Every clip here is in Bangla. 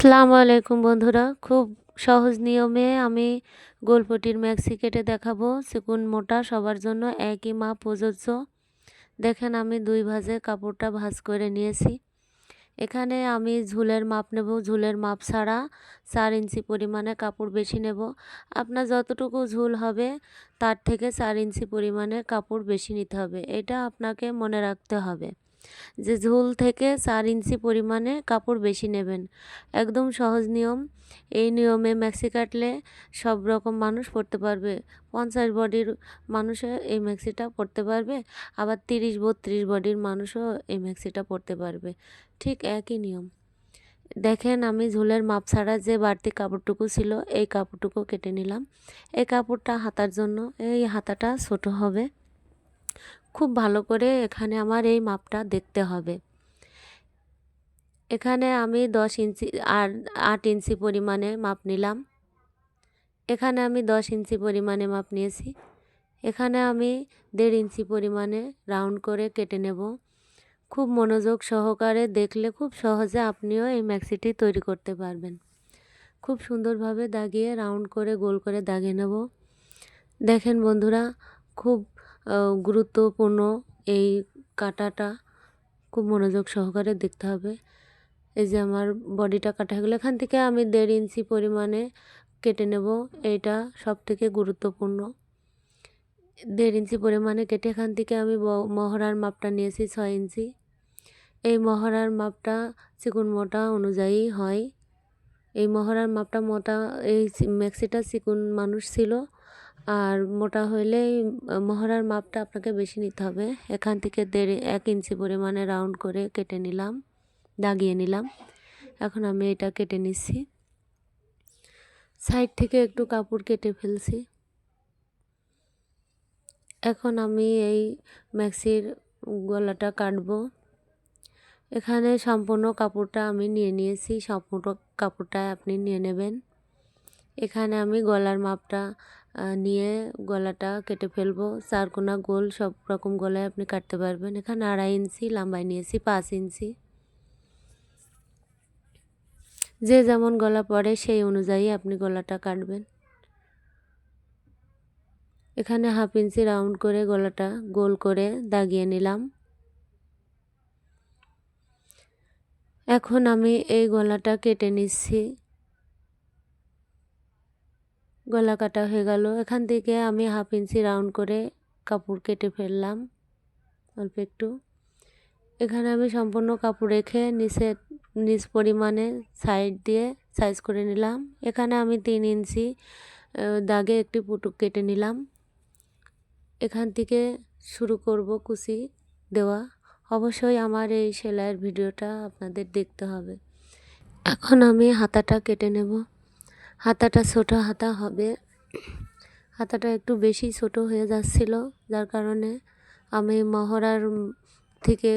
আসসালামু আলাইকুম বন্ধুরা। খুব সহজ নিয়মে আমি গোলপটির ম্যাক্সি কেটে দেখাবো। চিকুন মোটা, সবার জন্য একই মাপ প্রযোজ্য। দেখেন আমি দুই ভাজে কাপড়টা ভাজ করে নিয়েছি। এখানে আমি ঝুলের মাপ নেব। ঝুলের মাপ ছাড়া চার ইঞ্চি পরিমাণে কাপড় বেশি নেব। আপনার যতটুকু ঝুল হবে, তার থেকে চার ইঞ্চি পরিমাণে কাপড় বেশি নিতে হবে। এটা আপনাকে মনে রাখতে হবে। যে ঝুল থেকে চার ইঞ্চি পরিমাণে কাপড় বেশি নেবেন। একদম সহজ নিয়ম। এই নিয়মে ম্যাক্সি কাটলে সব রকম মানুষ পড়তে পারবে। পঞ্চাশ বডির মানুষও এই ম্যাক্সিটা পরতে পারবে। আবার তিরিশ, বত্রিশ বডির মানুষও এই ম্যাক্সিটা পরতে পারবে। ঠিক একই নিয়ম। দেখেন আমি ঝুলের মাপ ছাড়া যে বাড়তি কাপড়টুকু ছিল, এই কাপড়টুকু কেটে নিলাম। এই কাপড়টা হাতার জন্য, এই হাতাটা ছোট হবে। খুব ভালো করে এখানে আমার এই মাপটা দেখতে হবে। এখানে আমি দশ ইঞ্চি আর আট ইঞ্চি পরিমাণে মাপ নিলাম। এখানে আমি দশ ইঞ্চি পরিমাণে মাপ নিয়েছি। এখানে আমি দেড় ইঞ্চি পরিমাণে রাউন্ড করে কেটে নেব। খুব মনোযোগ সহকারে দেখলে খুব সহজে আপনিও এই ম্যাক্সিটি তৈরি করতে পারবেন। খুব সুন্দরভাবে দাগিয়ে রাউন্ড করে গোল করে দাগিয়ে নেব। দেখেন বন্ধুরা, খুব গুরুত্বপূর্ণ এই কাটাটা খুব মনোযোগ সহকারে দেখতে হবে। এই যে আমার বডিটা কাটা হয়ে গেলো, এখান থেকে আমি দেড় ইঞ্চি পরিমাণে কেটে নেব। এইটা সব থেকে গুরুত্বপূর্ণ। দেড় ইঞ্চি পরিমাণে কেটে এখান থেকে আমি মহড়ার মাপটা নিয়েছি ছয় ইঞ্চি। এই মহড়ার মাপটা চিকুন মোটা অনুযায়ী হয়। এই মহড়ার মাপটা মোটা, এই ম্যাক্সিটা চিকুন মানুষ ছিল। আর মোটা হইলে মহড়ার মাপটা আপনাকে বেশি নিতে হবে। এখান থেকে দেড়, এক ইঞ্চি পরিমাণে রাউন্ড করে কেটে নিলাম, দাগিয়ে নিলাম। এখন আমি এটা কেটে নিচ্ছি। সাইড থেকে একটু কাপড় কেটে ফেলছি। এখন আমি এই ম্যাক্সির গলাটা কাটবো। এখানে সম্পূর্ণ কাপড়টা আমি নিয়ে নিয়েছি। সম্পূর্ণ কাপড়টা আপনি নিয়ে নেবেন। এখানে আমি গলার মাপটা নিয়ে গলাটা কেটে ফেলব। চারকোনা গোল, সব রকম গলায় আপনি কাটতে পারবেন। এখানে আড়াই ইঞ্চি, লম্বায় নিয়েছি পাঁচ ইঞ্চি। যে যেমন গলা পড়ে, সেই অনুযায়ী আপনি গলাটা কাটবেন। এখানে হাফ ইঞ্চি রাউন্ড করে গলাটা গোল করে দাগিয়ে নিলাম। এখন আমি এই গলাটা কেটে নিচ্ছি। গলা কাটা হয়ে গেল। এখান থেকে আমি হাফ ইঞ্চি রাউন্ড করে কাপড় কেটে ফেললাম, অল্প একটু। এখানে আমি সম্পূর্ণ কাপড় রেখে নিচে, নিচ পরিমাণে সাইড দিয়ে সাইজ করে নিলাম। এখানে আমি তিন ইঞ্চি দাগে একটি পুটুক কেটে নিলাম। এখান থেকে শুরু করব কুচি দেওয়া। অবশ্যই আমার এই সেলাইয়ের ভিডিওটা আপনাদের দেখতে হবে। এখন আমি হাতাটা কেটে নেব। হাতাটা ছোটো হাতা হবে। হাতাটা একটু বেশি ছোট হয়ে যাচ্ছিল, যার কারণে আমি মহড়ার থেকে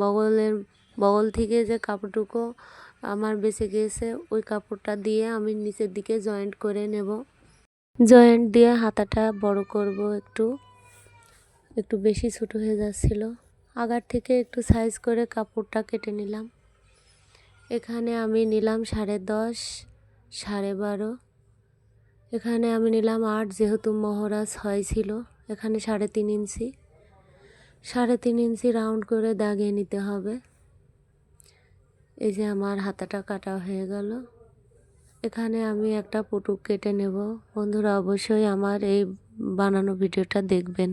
বগলের, বগল থেকে যে কাপড়টুকু আমার বেঁচে গিয়েছে, ওই কাপড়টা দিয়ে আমি নিচের দিকে জয়েন্ট করে নেব। জয়েন্ট দিয়ে হাতাটা বড় করব একটু একটু বেশি ছোট হয়ে যাচ্ছিল। আগার থেকে একটু সাইজ করে কাপড়টা কেটে নিলাম। এখানে আমি নিলাম সাড়ে দশ। সাড়ে বারো। এখানে আমি নিলাম আট, যেহেতু মহড়া ছয় ছিল, এখানে সাড়ে তিন ইঞ্চি। সাড়ে তিন ইঞ্চি রাউন্ড করে দাগিয়ে নিতে হবে। এই যে আমার হাতাটা কাটা হয়ে গেল। এখানে আমি একটা পুটুক কেটে নেব। বন্ধুরা, অবশ্যই আমার এই বানানো ভিডিওটা দেখবেন।